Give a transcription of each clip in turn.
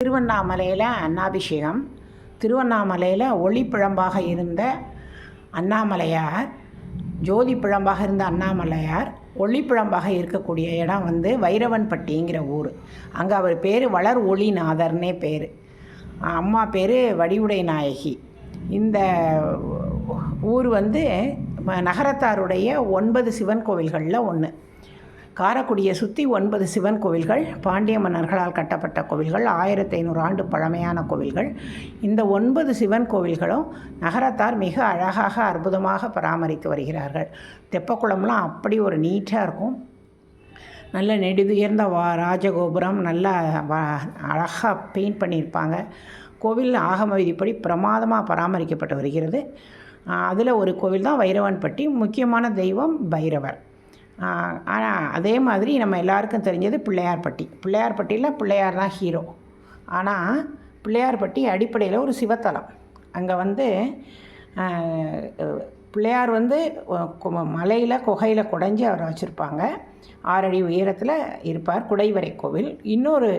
திருவண்ணாமலையில் அன்னாபிஷேகம் திருவண்ணாமலையில் ஒளிப்பிழம்பாக இருந்த அண்ணாமலையார் ஜோதி பிழம்பாக இருந்த அண்ணாமலையார் ஒளிப்பிழம்பாக இருக்கக்கூடிய இடம் வந்து வைரவன்பட்டிங்கிற ஊர். அங்கே அவர் பேர் வளர் ஒளிநாதர்னே பேர். அம்மா பேர் வடிவுடை நாயகி. இந்த ஊர் வந்து நகரத்தாருடைய ஒன்பது சிவன் கோவில்களில் ஒன்று காரைக்குடியை சுற்றி ஒன்பது சிவன் கோவில்கள் பாண்டிய மன்னர்களால் கட்டப்பட்ட கோவில்கள் ஆயிரத்தி ஐநூறு ஆண்டு பழமையான கோவில்கள். இந்த ஒன்பது சிவன் கோவில்களும் நகரத்தார் மிக அழகாக அற்புதமாக பராமரித்து வருகிறார்கள். தெப்பக்குளம்லாம் அப்படி ஒரு நீட்டாக இருக்கும். நல்ல நெடுதுயர்ந்த வா ராஜகோபுரம் நல்லா அழகாக பெயிண்ட் பண்ணியிருப்பாங்க. கோவில் ஆகம விதிப்படி பிரமாதமாக பராமரிக்கப்பட்டு வருகிறது. அதில் ஒரு கோவில் தான் வைரவன்பட்டி. முக்கியமான தெய்வம் பைரவர். ஆனால் அதே மாதிரி நம்ம எல்லாருக்கும் தெரிஞ்சது பிள்ளையார்பட்டி. பிள்ளையார்பட்டியில் பிள்ளையார் தான் ஹீரோ ஆனால் பிள்ளையார்பட்டி அடிப்படையில் ஒரு சிவத்தலம். அங்கே வந்து பிள்ளையார் வந்து மலையில் குகையில் குடைஞ்சி அவரை வச்சுருப்பாங்க. ஆறடி உயரத்தில் இருப்பார் குடைவரை கோவில். இன்னொரு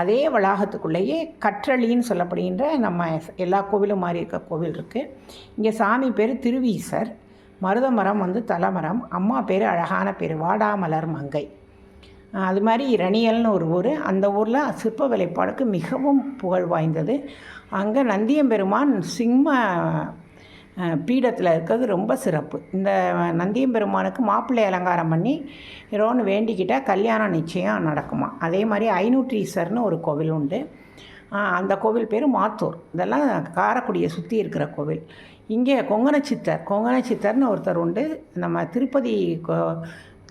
அதே வளாகத்துக்குள்ளேயே கற்றளின்னு சொல்லப்படுகின்ற நம்ம எல்லா கோவிலும் மாதிரி இருக்க கோவில் இருக்குது இங்கே சாமி பேர் திருவீசர். மருத மரம் வந்து தலைமரம். அம்மா பேர் அழகான பேர். வாடாமலர் மங்கை. அது மாதிரி ரணியல்னு ஒரு ஊர். அந்த ஊரில் சிற்ப வேலைப்பாடுக்கு மிகவும் புகழ் வாய்ந்தது. அங்கே நந்தியம்பெருமான் சிம்ம பீடத்தில் இருக்கிறது ரொம்ப சிறப்பு. இந்த நந்தியம்பெருமானுக்கு மாப்பிள்ளை அலங்காரம் பண்ணி ரோன்னு வேண்டிக்கிட்டால் கல்யாணம் நிச்சயம் நடக்குமா அதே மாதிரி ஐநூற்றீஸ்வரர்னு ஒரு கோவில் உண்டு. அந்த கோவில் பேர் மாத்தூர். இதெல்லாம் காரைக்குடியை சுற்றி இருக்கிற கோவில். இங்கே கொங்கண சித்தர் கொங்கண சித்தர்னு ஒருத்தர் உண்டு. நம்ம திருப்பதி கோ-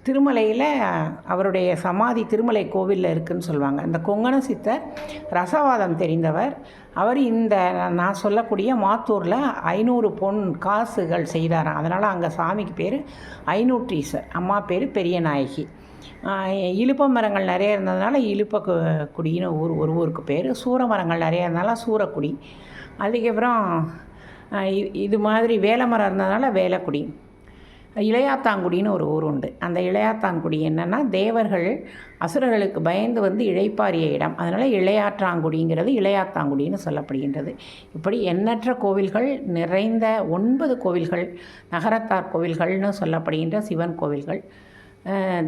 திருமலையில் அவருடைய சமாதி திருமலை கோவிலில் இருக்குதுன்னு சொல்லுவாங்க. இந்த கொங்கண சித்தர் ரசவாதம் தெரிந்தவர். அவர் இந்த நான் சொல்லக்கூடிய மாத்தூரில் ஐநூறு பொன் காசுகள் செய்தாராம். அதனால் அங்கே சாமிக்கு பேர் ஐநூற்றீசர். அம்மா பேர் பெரிய இழுப்ப மரங்கள் நிறைய இருந்ததுனால இழுப்ப குடின்னு ஊர் ஒரு ஊருக்கு பேர். சூர மரங்கள் நிறைய இருந்தனால சூரக்குடி. அதுக்கப்புறம் இது மாதிரி வேலை மரம் இருந்ததுனால வேலக்குடி. இளையாத்தாங்குடின்னு ஒரு ஊர் உண்டு. அந்த இளையாத்தாங்குடி என்னென்னா தேவர்கள் அசுரர்களுக்கு பயந்து வந்து இழைப்பாரிய இடம். அதனால் இளையாற்றாங்குடிங்கிறது இளையாத்தாங்குடின்னு சொல்லப்படுகின்றது. இப்படி எண்ணற்ற கோவில்கள் நிறைந்த ஒன்பது கோவில்கள் நகரத்தார் கோவில்கள்னு சொல்லப்படுகின்ற சிவன் கோவில்கள்.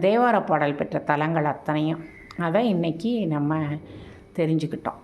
தேவார பாடல் பெற்ற தலங்கள் அத்தனையும். அதை இன்றைக்கி நம்ம தெரிஞ்சுக்கிட்டோம்.